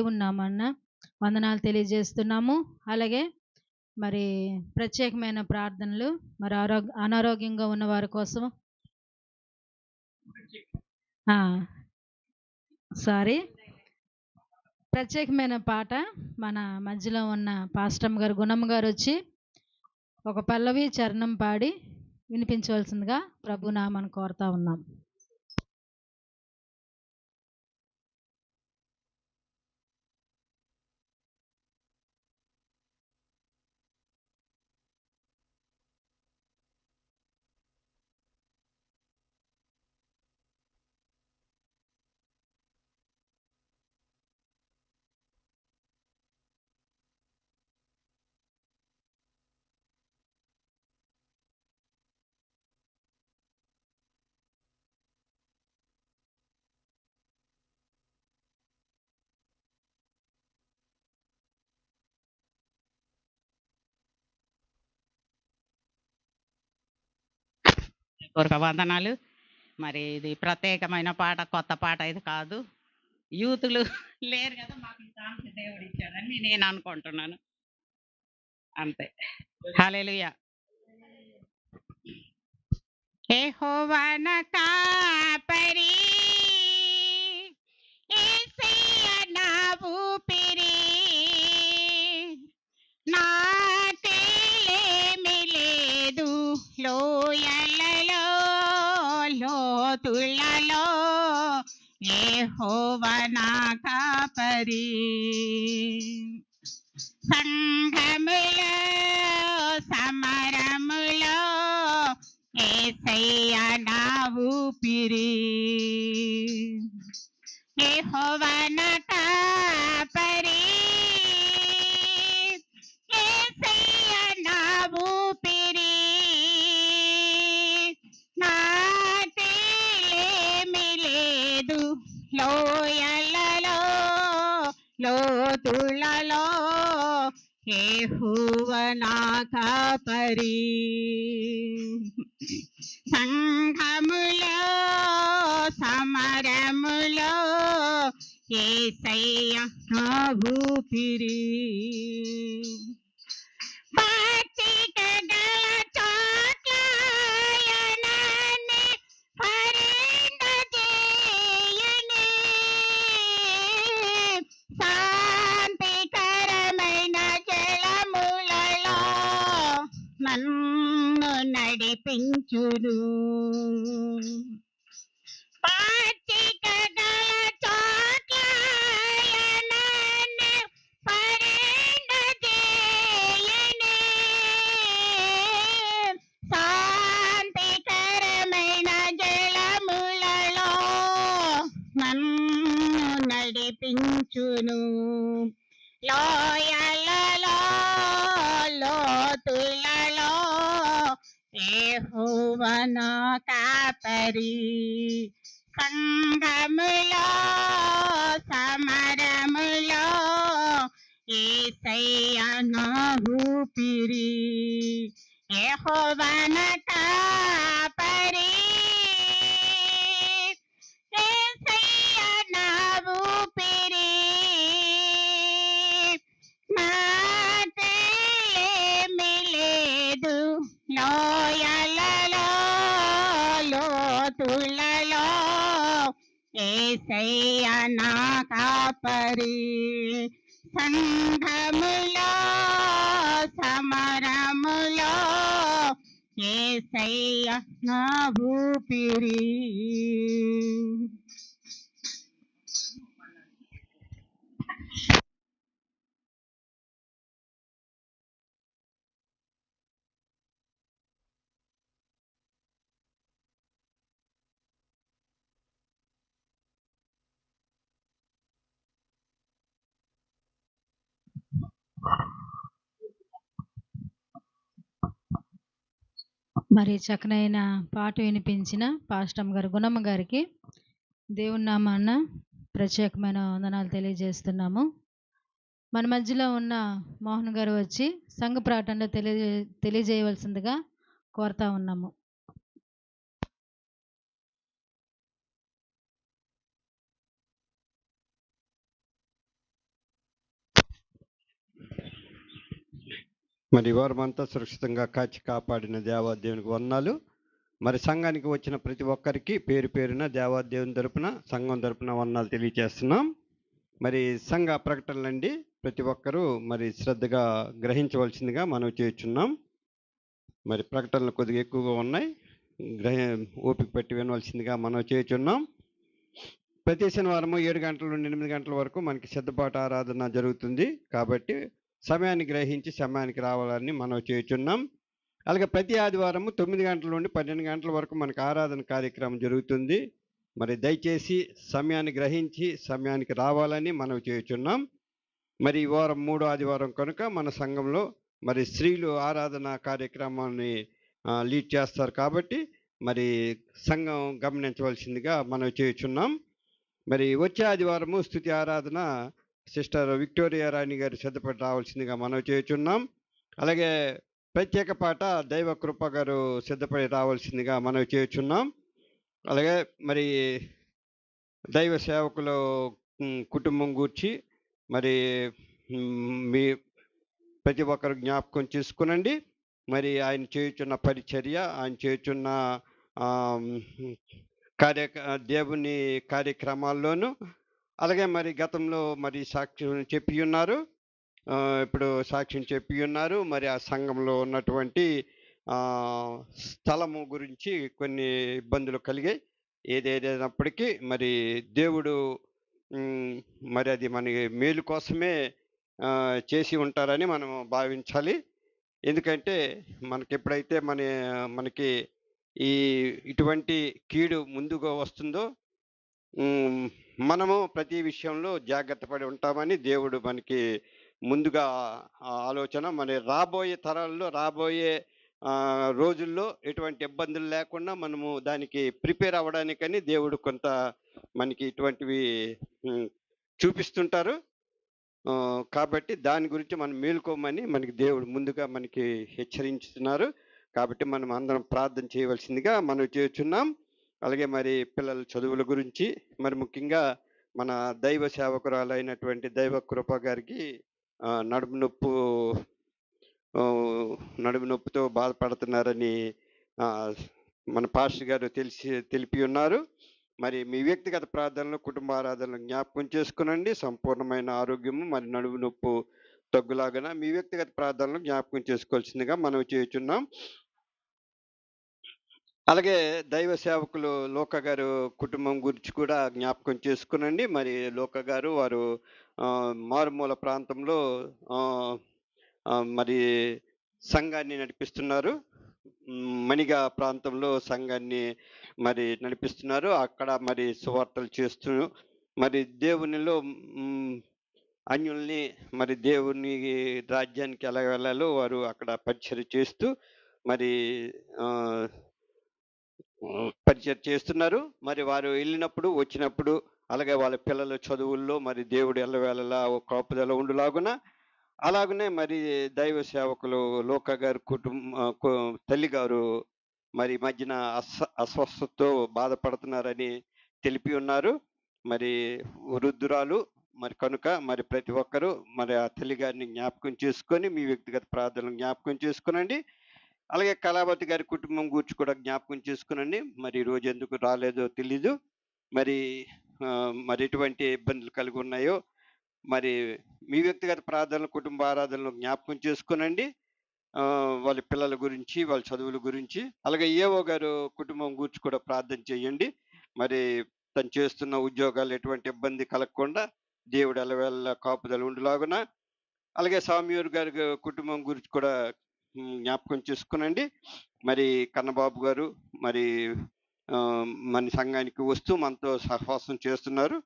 ఉన్నామన్న వందనాలు తెలియజేస్తున్నాము. అలాగే మరి ప్రత్యేకమైన ప్రార్థనలు మరి ఆరోగ్య అనారోగ్యంగా ఉన్న వారి కోసం. సారీ. ప్రత్యేకమైన పాట మన మధ్యలో ఉన్న పాస్టమ్ గారు గుణమ్మ గారు వచ్చి ఒక పల్లవి చరణం పాడి వినిపించవలసిందిగా ప్రభు కోరుతా ఉన్నాం. పూర్వక వందనాలు మరి ఇది ప్రత్యేకమైన పాట కొత్త పాట ఇది కాదు. యూతులు లేరు కదా మాకు ఛాన్స్ దేవుడు ఇచ్చాడని నేను అనుకుంటున్నాను. అంతే. హాలేలుయా యెహోవాన కాపరి యేసయ్య నా చోటులలో ఏ నా కాపరి సంఘములో సమరములో ఏసయ్య నా ఊపిరి యెహోవా నా యెహోవ సంఘములో సమరములో ఏసయ్య నా పెంచును. ఏసయ్య నా ఊపిరి యెహోవా నా కాపరి ఏసయ్య నా ఊపిరి నాకేమీ లేదు లోయలలో లోతులలో ఏసయ్య నా కాపరి సంఘములో సమరములో ఏసయ్య నా ఊపిరి మరి చక్కనైన పాట వినిపించిన పాస్టమ్ గారు గుణమ్మ గారికి దేవుని నామాన్న ప్రత్యేకమైన వందనాలు తెలియజేస్తున్నాము. మన మధ్యలో ఉన్న మోహన్ గారు వచ్చి సంఘ ప్రాటంలో తెలియజే తెలియజేయవలసిందిగా కోరుతా ఉన్నాము. మరి వారమంతా సురక్షితంగా కాచి కాపాడిన దేవాదేవునికి వందనాలు. మరి సంఘానికి వచ్చిన ప్రతి ఒక్కరికి పేరు పేరున దేవాదేవుని తరపున సంఘం తరపున వందనాలు తెలియజేస్తున్నాం. మరి సంఘ ప్రకటనలండి ప్రతి ఒక్కరూ మరి శ్రద్ధగా గ్రహించవలసిందిగా మనం చేస్తున్నాం మరి ప్రకటనలు కొద్దిగా ఎక్కువగా ఉన్నాయి. గ్రహ ఓపిక పెట్టి వినవలసిందిగా మనం చేస్తున్నాం ప్రతి శనివారము ఏడు గంటల నుండి ఎనిమిది గంటల వరకు మనకి సిద్ధపాట ఆరాధన జరుగుతుంది. కాబట్టి సమయాన్ని గ్రహించి సమయానికి రావాలని మనం చేస్తున్నాం అలాగే ప్రతి ఆదివారము తొమ్మిది గంటల నుండి పన్నెండు గంటల వరకు మనకు ఆరాధన కార్యక్రమం జరుగుతుంది. మరి దయచేసి సమయాన్ని గ్రహించి సమయానికి రావాలని మనం చేస్తున్నాం మరి ఈ వారం మూడో ఆదివారం కనుక మన సంఘంలో మరి స్త్రీలు ఆరాధన కార్యక్రమాన్ని లీడ్ చేస్తారు కాబట్టి మరి సంఘం గమనించవలసిందిగా మనం చేస్తున్నాం మరి వచ్చే ఆదివారము స్థుతి ఆరాధన సిస్టర్ విక్టోరియా రాణి గారు సిద్ధపడి రావాల్సిందిగా మనం చేస్తున్నాం అలాగే ప్రత్యేక పాట దైవ కృప గారు సిద్ధపడి రావాల్సిందిగా మనం చేస్తున్నాం అలాగే మరి దైవ సేవకులు కుటుంబం గూర్చి మరి మీ ప్రతి ఒక్కరు జ్ఞాపకం చేసుకునండి. మరి ఆయన చేయుచున్న పరిచర్య ఆయన చేయుచున్న కార్య దేవుని కార్యక్రమాల్లోనూ అలాగే మరి గతంలో మరి సాక్ష్యం చెప్పి ఉన్నారు. ఇప్పుడు సాక్ష్యం చెప్పి ఉన్నారు. మరి ఆ సంఘంలో ఉన్నటువంటి స్థలము గురించి కొన్ని ఇబ్బందులు కలిగాయి. ఏదేదైనప్పటికీ మరి దేవుడు మరి అది మన మేలు కోసమే చేసి ఉంటారని మనం భావించాలి. ఎందుకంటే మనకి ఎప్పుడైతే మన మనకి ఈ ఇటువంటి కీడు ముందుగా వస్తుందో మనము ప్రతి విషయంలో జాగ్రత్త పడి ఉంటామని దేవుడు మనకి ముందుగా ఆలోచన. మన రాబోయే తరాల్లో రాబోయే రోజుల్లో ఎటువంటి ఇబ్బందులు లేకుండా మనము దానికి ప్రిపేర్ అవ్వడానికని దేవుడు కొంత మనకి ఇటువంటివి చూపిస్తుంటారు. కాబట్టి దాని గురించి మనం మేలుకోమని మనకి దేవుడు ముందుగా మనకి హెచ్చరించుతున్నారు. కాబట్టి మనం అందరం ప్రార్థన చేయవలసిందిగా మనం చేస్తున్నాం. అలాగే మరి పిల్లల చదువుల గురించి మరి ముఖ్యంగా మన దైవ సేవకురాలైనటువంటి దైవ కృప గారికి నడుము నొప్పు నడుము నొప్పితో బాధపడుతున్నారని మన పాస్టర్ గారు తెలిసి తెలిపి ఉన్నారు. మరి మీ వ్యక్తిగత ప్రార్థనలు కుటుంబ ఆరాధనలు జ్ఞాపకం చేసుకునండి. సంపూర్ణమైన ఆరోగ్యము మరి నడుము నొప్పు తగ్గులాగా మీ వ్యక్తిగత ప్రార్థనలు జ్ఞాపకం చేసుకోవాల్సిందిగా మనం చేయుచున్నాం. అలాగే దైవ సేవకులు లోక గారు కుటుంబం గురించి కూడా జ్ఞాపకం చేసుకునండి. మరి లోక గారు వారు మారుమూల ప్రాంతంలో మరి సంఘాన్ని నడిపిస్తున్నారు. మణిగా ప్రాంతంలో సంఘాన్ని మరి నడిపిస్తున్నారు. అక్కడ మరి సువార్తలు చేస్తూ మరి దేవునిలో అన్యుల్ని మరి దేవుని రాజ్యానికి ఎలా వెళ్ళాలో వారు అక్కడ పరిచయం చేస్తూ మరి పరిచయం చేస్తున్నారు. మరి వారు వెళ్ళినప్పుడు వచ్చినప్పుడు అలాగే వాళ్ళ పిల్లల చదువుల్లో మరి దేవుడు ఎల్లవేళలా కాపుదల ఉండులాగున అలాగనే మరి దైవ సేవకులు లోక గారు కుటుంబ తల్లి గారు మరి మధ్యన అస్వ అస్వస్థతతో బాధపడుతున్నారని తెలిపి ఉన్నారు. మరి వృద్ధురాలు మరి కనుక మరి ప్రతి ఒక్కరూ మరి ఆ తల్లి గారిని జ్ఞాపకం చేసుకొని మీ వ్యక్తిగత ప్రార్థనలు జ్ఞాపకం చేసుకునండి. అలాగే కళావతి గారి కుటుంబం గురించి కూడా జ్ఞాపకం చేసుకునండి. మరి ఈరోజు ఎందుకు రాలేదో తెలీదు. మరి మరి ఎటువంటి ఇబ్బందులు కలిగి ఉన్నాయో మరి మీ వ్యక్తిగత ప్రార్థనలు కుటుంబ ఆరాధనలు జ్ఞాపకం చేసుకునండి. వాళ్ళ పిల్లల గురించి వాళ్ళ చదువుల గురించి అలాగే ఏవో గారు కుటుంబం గురించి కూడా ప్రార్థన చేయండి. మరి తను చేస్తున్న ఉద్యోగాలు ఎటువంటి ఇబ్బంది కలగకుండా దేవుడు ఎలవేళ కాపుదల ఉండులాగున. అలాగే సామ్యూర్ గారి కుటుంబం గురించి కూడా జ్ఞాపకం చేసుకునండి. మరి కన్నబాబు గారు మరి మన సంఘానికి వస్తూ మనతో సహవాసం చేస్తున్నారు.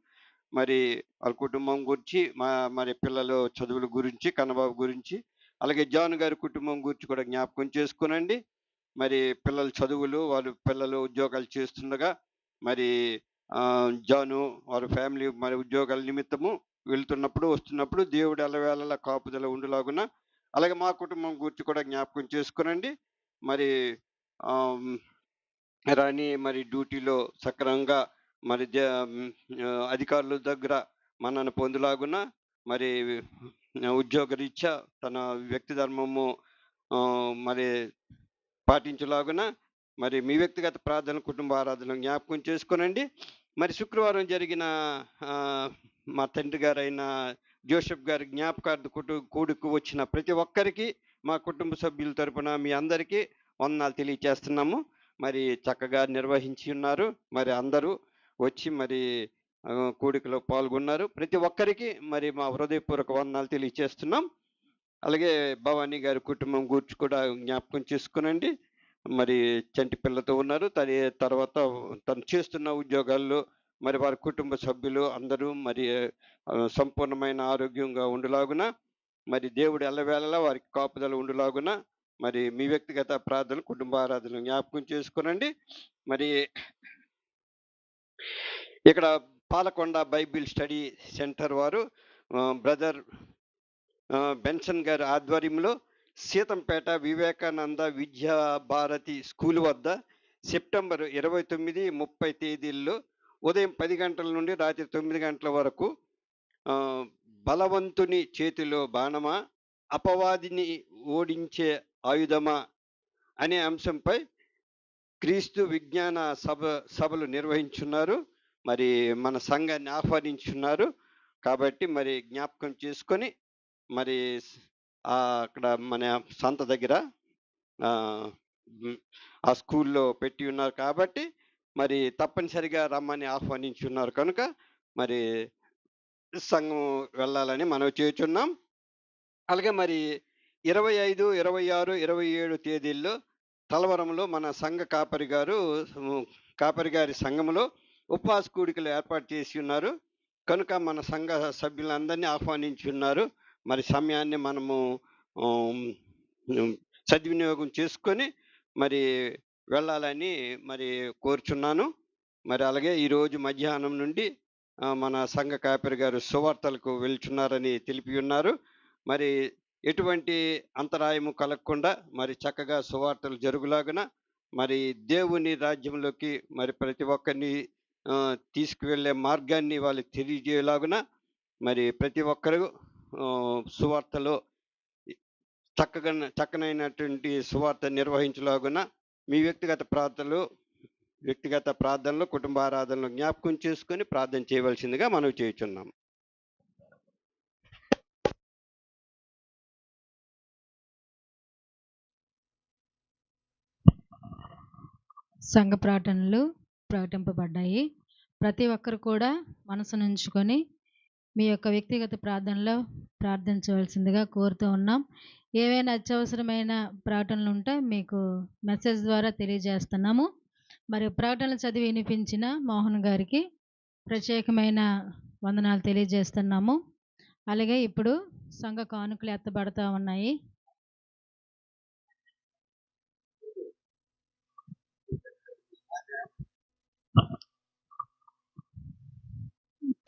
మరి వాళ్ళ కుటుంబం గురించి మా మరి పిల్లల చదువుల గురించి కన్నబాబు గురించి అలాగే జాన్ గారి కుటుంబం గురించి కూడా జ్ఞాపకం చేసుకునండి. మరి పిల్లల చదువులు వాళ్ళు పిల్లలు ఉద్యోగాలు చేస్తుండగా మరి జాను వారి ఫ్యామిలీ మరి ఉద్యోగాల నిమిత్తము వెళ్తున్నప్పుడు వస్తున్నప్పుడు దేవుడు ఎల్లవేళలా కాపుదల ఉండులాగున అలాగే మా కుటుంబం గురించి కూడా జ్ఞాపకం చేసుకునండి. మరి రాణి మరి డ్యూటీలో సక్రమంగా మరి అధికారుల దగ్గర మనను పొందులాగున మరి ఉద్యోగ రీత్యా తన వ్యక్తి ధర్మము మరి పాటించలాగున మరి మీ వ్యక్తిగత ప్రార్థన కుటుంబ ఆరాధన జ్ఞాపకం చేసుకోనండి. మరి శుక్రవారం జరిగిన మా తండ్రి గారైన జోసెఫ్ గారి జ్ఞాపకార్థ కుటు కూడుకు వచ్చిన ప్రతి ఒక్కరికి మా కుటుంబ సభ్యుల తరపున మీ అందరికీ వందనాలు తెలియచేస్తున్నాము. మరి చక్కగా నిర్వహించి ఉన్నారు. మరి అందరూ వచ్చి మరి కూడికలో పాల్గొన్నారు. ప్రతి ఒక్కరికి మరి మా హృదయపూర్వక వందనాలు తెలియచేస్తున్నాం. అలాగే భవానీ గారి కుటుంబం గురించి కూడా జ్ఞాపకం చేసుకునండి. మరి చంటి పిల్లతో ఉన్నారు. తన తర్వాత తను చేస్తున్న ఉద్యోగాల్లో మరి వారి కుటుంబ సభ్యులు అందరూ మరి సంపూర్ణమైన ఆరోగ్యంగా ఉండులాగున మరి దేవుడు ఎల్లవేళలా వారికి కాపుదల ఉండులాగున మరి మీ వ్యక్తిగత ప్రార్థన కుటుంబ ఆరాధనలు జ్ఞాపకం చేసుకునండి. మరి ఇక్కడ పాలకొండ బైబిల్ స్టడీ సెంటర్ వారు బ్రదర్ బెన్సన్ గారి ఆధ్వర్యంలో సీతంపేట వివేకానంద విద్యా భారతి స్కూల్ వద్ద సెప్టెంబర్ ఇరవై తొమ్మిది ముప్పై తేదీల్లో ఉదయం పది గంటల నుండి రాత్రి తొమ్మిది గంటల వరకు బలవంతుని చేతిలో బాణమా అపవాదిని ఓడించే ఆయుధమా అనే అంశంపై క్రీస్తు విజ్ఞాన సభ సభలు నిర్వహించున్నారు. మరి మన సంఘాన్ని ఆహ్వానించున్నారు. కాబట్టి మరి జ్ఞాపకం చేసుకొని మరి అక్కడ మన సంత దగ్గర ఆ స్కూల్లో పెట్టి ఉన్నారు. కాబట్టి మరి తప్పనిసరిగా రమ్మని ఆహ్వానించున్నారు కనుక మరి సంఘం వెళ్ళాలని మనం చేస్తున్నాం. అలాగే మరి ఇరవై ఐదు ఇరవై ఆరు ఇరవై ఏడు తేదీల్లో తలవరంలో మన సంఘ కాపరి గారు కాపరి గారి సంఘంలో ఉపవాస కూడికలు ఏర్పాటు చేసి ఉన్నారు. కనుక మన సంఘ సభ్యులందరినీ ఆహ్వానించి ఉన్నారు మరి సమయాన్ని మనము సద్వినియోగం చేసుకొని మరి వెళ్ళాలని మరి కోరుచున్నాను. మరి అలాగే ఈరోజు మధ్యాహ్నం నుండి మన సంఘ కాపరి గారు సువార్తలకు వెళ్తున్నారని తెలిపి ఉన్నారు. మరి ఎటువంటి అంతరాయము కలగకుండా మరి చక్కగా సువార్తలు జరుగులాగున మరి దేవుని రాజ్యంలోకి మరి ప్రతి ఒక్కరిని తీసుకువెళ్ళే మార్గాన్ని వాళ్ళకి తెలియజేయలాగున మరి ప్రతి ఒక్కరు సువార్తలో చక్కగా చక్కనైనటువంటి సువార్త నిర్వహించలాగున మీ వ్యక్తిగత ప్రార్థనలు వ్యక్తిగత ప్రార్థనలు కుటుంబ ఆరాధనలు జ్ఞాపకం చేసుకొని ప్రార్థన చేయవలసిందిగా మనం చేయుచున్నాం. సంఘ ప్రార్థనలు ప్రకటింపబడ్డాయి. ప్రతి ఒక్కరు కూడా మనసును ఉంచుకొని మీ యొక్క వ్యక్తిగత ప్రార్థనలో ప్రార్థించవలసిందిగా కోరుతూ ఉన్నాం. ఏవైనా అత్యవసరమైన ప్రకటనలు ఉంటే మీకు మెసేజ్ ద్వారా తెలియజేస్తున్నాము. మరి ప్రకటనలు చదివి వినిపించిన మోహన్ గారికి ప్రత్యేకమైన వందనాలు తెలియజేస్తున్నాము. అలాగే ఇప్పుడు సంఘ కానుకలు ఎత్తబడతా ఉన్నాయి.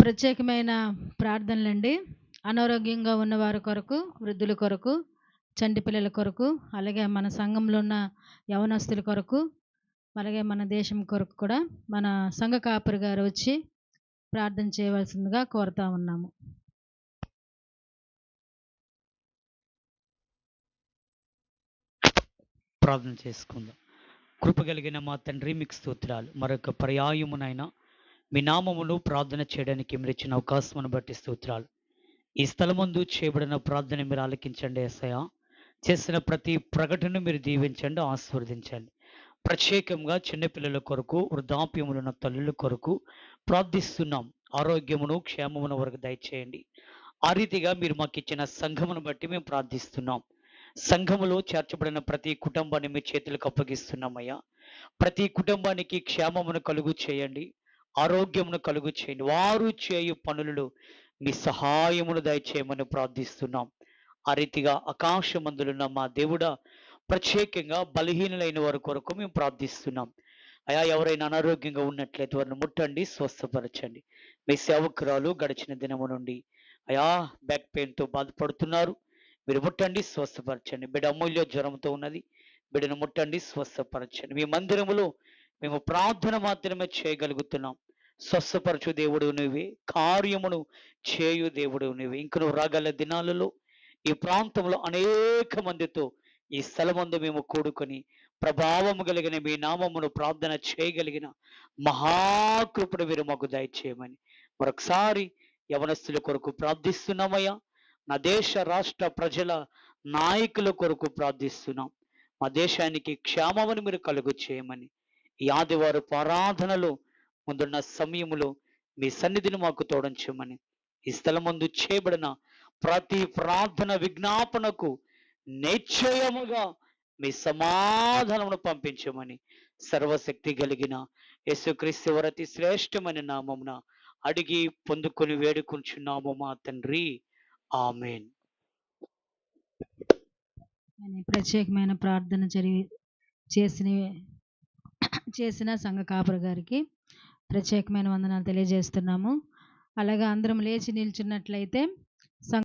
ప్రత్యేకమైన ప్రార్థనలండి. అనారోగ్యంగా ఉన్న వారి కొరకు వృద్ధుల కొరకు చంటి పిల్లల కొరకు అలాగే మన సంఘంలో ఉన్న యవనస్తుల కొరకు అలాగే మన దేశం కొరకు కూడా మన సంఘ కాపరి గారు వచ్చి ప్రార్థన చేయవలసిందిగా కోరుతా ఉన్నాము. ప్రార్థన చేసుకుందాం. కృప కలిగిన మా తండ్రి మీకు స్తోత్రాలు. మరొక పర్యాయమునైనా మీ నామమును ప్రార్థన చేయడానికి మీరు ఇచ్చిన అవకాశమును బట్టి స్తోత్రాలు. ఈ స్థలమందు చేయబడిన ప్రార్థన మీరు ఆలకించండి ఎస్ఐ చేసిన ప్రతి ప్రకటన మీరు దీవించండి ఆస్వాదించండి ప్రత్యేకంగా చిన్నపిల్లల కొరకు వృద్ధాప్యములున్న తల్లుల కొరకు ప్రార్థిస్తున్నాం. ఆరోగ్యమును క్షేమమును వరకు దయచేయండి. ఆ రీతిగా మీరు మాకు ఇచ్చిన సంఘమును బట్టి మేము ప్రార్థిస్తున్నాం. సంఘములో చేర్చబడిన ప్రతి కుటుంబాన్ని మీ చేతులకు అప్పగిస్తున్నామయ్యా. ప్రతి కుటుంబానికి క్షేమమును కలుగు చేయండి ఆరోగ్యమును కలుగు చేయండి. వారు చేయు పనులలో మీ సహాయమును దయచేయమని ప్రార్థిస్తున్నాం. ఆ రీతిగా ఆకాశమందులున్న మా దేవుడా ప్రత్యేకంగా బలహీనులైన వారి కొరకు మేము ప్రార్థిస్తున్నాం. అయా ఎవరైనా అనారోగ్యంగా ఉన్నట్లయితే వారిని ముట్టండి స్వస్థపరచండి. మీ సేవకురాలు గడిచిన దినము నుండి అయా బ్యాక్ పెయిన్తో బాధపడుతున్నారు. మీరు ముట్టండి స్వస్థపరచండి. బిడ్డ అమూల్య జ్వరంతో ఉన్నది. బిడ్డను ముట్టండి స్వస్థపరచండి. మీ మందిరములో మేము ప్రార్థన మాత్రమే చేయగలుగుతున్నాం. స్వస్థపరచు దేవుడు నువ్వే కార్యమును చేయు దేవుడు నువ్వే. ఇంక నువ్వు రాగల దినాలలో ఈ ప్రాంతంలో అనేక మందితో ఈ స్థలమందు మేము కూడుకొని ప్రభావము కలిగిన మీ నామమును ప్రార్థన చేయగలిగిన మహాకృపను మీరు మాకు దయచేయమని మరొకసారి యవనస్తుల కొరకు ప్రార్థిస్తున్నామయ్యా. నా దేశ రాష్ట్ర ప్రజల నాయకుల కొరకు ప్రార్థిస్తున్నాం. మా దేశానికి క్షేమమని మీరు కలుగు చేయమని ఈ ఆదివారు ఆరాధనలో ముందున్న సమయంలో మీ సన్నిధిని మాకు తోడించమని ఈ స్థలం ముందు చేయబడిన ప్రతి ప్రార్థన విజ్ఞాపనకు నిశ్చయముగా మీ సమాధానమును పంపించమని సర్వశక్తి కలిగిన యేసుక్రీస్తు వరతి శ్రేష్టమైన నామమున అడిగి పొందుకొని వేడుకుంటున్నాము మా తండ్రి. ఆమెన్. ప్రత్యేకమైన ప్రార్థన జరిగి చేసిన చేసిన సంఘ కాపరి గారికి ప్రత్యేకమైన వందనాలు తెలియజేస్తున్నాము. అలాగే అందరం లేచి నిల్చున్నట్లయితే